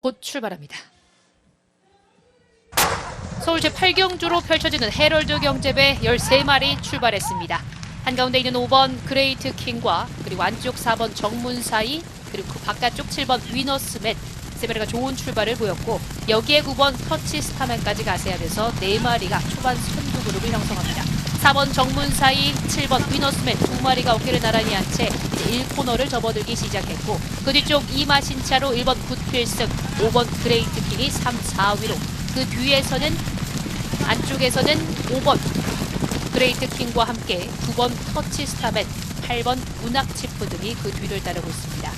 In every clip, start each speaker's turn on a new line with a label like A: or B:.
A: 곧 출발합니다. 서울 제8경주로 펼쳐지는 헤럴드 경제배 13마리 출발했습니다. 한가운데 있는 5번 그레이트 킹과 그리고 안쪽 4번 정문 사이 그리고 그 바깥쪽 7번 위너스맨 세 마리가 좋은 출발을 보였고 여기에 9번 터치 스타맨까지 가세하면서 4마리가 초반 선두 그룹을 형성합니다. 4번 정문사이, 7번 위너스맨 두 마리가 어깨를 나란히 한채 이제 1코너를 접어들기 시작했고 그 뒤쪽 이마신차로 1번 굿필승, 5번 그레이트 킹이 3, 4위로 그 뒤에서는 안쪽에서는 5번 그레이트 킹과 함께 9번 터치 스타맨, 8번 문학 치프 등이 그 뒤를 따르고 있습니다.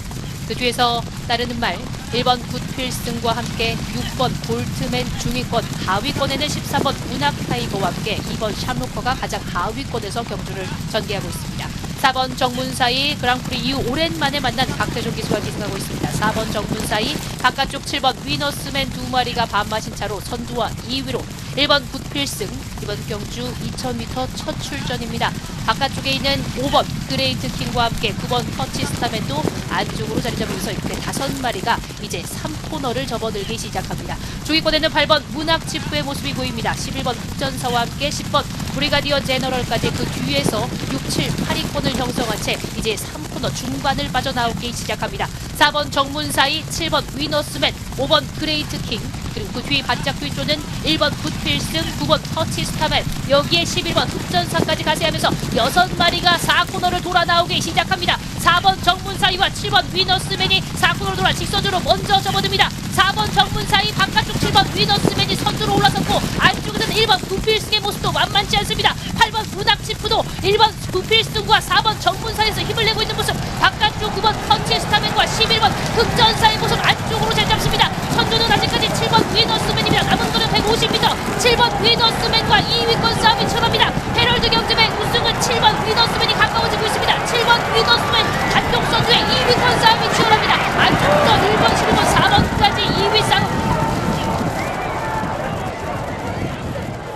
A: 그 뒤에서 따르는 말 1번 굿필승과 함께 6번 볼트맨 중위권 하위권에는 13번 문학 타이거와 함께 2번 샴로커가 가장 하위권에서 경주를 전개하고 있습니다. 4번 정문사이 그랑프리 이후 오랜만에 만난 박태종 기수가 기승하고 있습니다. 4번 정문사이 바깥쪽 7번 위너스맨 두 마리가 반마신 차로 선두와 2위로 1번 굿필승 이번 경주 2000m 첫 출전입니다. 바깥쪽에 있는 5번 그레이트 킹과 함께 9번 터치 스타맨도 안쪽으로 자리 잡으면서 이렇게 다섯 마리가 이제 3코너를 접어들기 시작합니다. 중위권에는 8번 문학 치프의 모습이 보입니다. 11번 국전사와 함께 10번 브리가디어 제너럴까지 그 뒤에서 6, 7, 8위권을 형성한 채 이제 3코너 중반을 빠져나오기 시작합니다. 4번 정문사이, 7번 위너스맨, 5번 그레이트 킹, 그리고 그 뒤 반짝 뒤쪽은 1번 굿필승, 9번 터치 스타맨, 여기에 11번 흑전사까지 가세하면서 6마리가 4코너를 돌아 나오기 시작합니다. 4번 정문사이와 7번 위너스맨이 4코너로 돌아 직선으로 먼저 접어듭니다. 4번 정문사이 바깥쪽 7번 위너스맨이 선두로 올라섰고 안쪽에서는 1번 굿필승의 모습도 만만치 않습니다. 8번 문학치프도 1번 굿필승과 4번 정문사에서 힘을 내고 있는 모습 바깥쪽 9번 터치 스타맨과 11번 흑전사의 모습 안쪽으로 잘 잡습니다. 선두는 아직까지 7번 위너스맨입니다. 남은 거는 150m 7번 위너스맨과 2위권 싸움이 치열합니다. 헤럴드 경제의 우승은 7번 위너스맨이 가까워지고 있습니다. 7번 위너스맨 단독 선두의 2위권 싸움이 치열합니다. 안쪽부터 1번, 11번, 4번까지 2위 싸움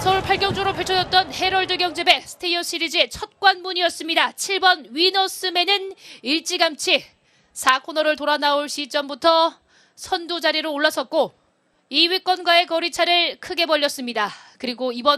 A: 서울 8경주로 펼쳐졌던 헤럴드 경제배 스테이어 시리즈의 첫 관문이었습니다. 7번 위너스맨은 일찌감치 4코너를 돌아 나올 시점부터 선두 자리로 올라섰고 2위권과의 거리차를 크게 벌렸습니다. 그리고 이번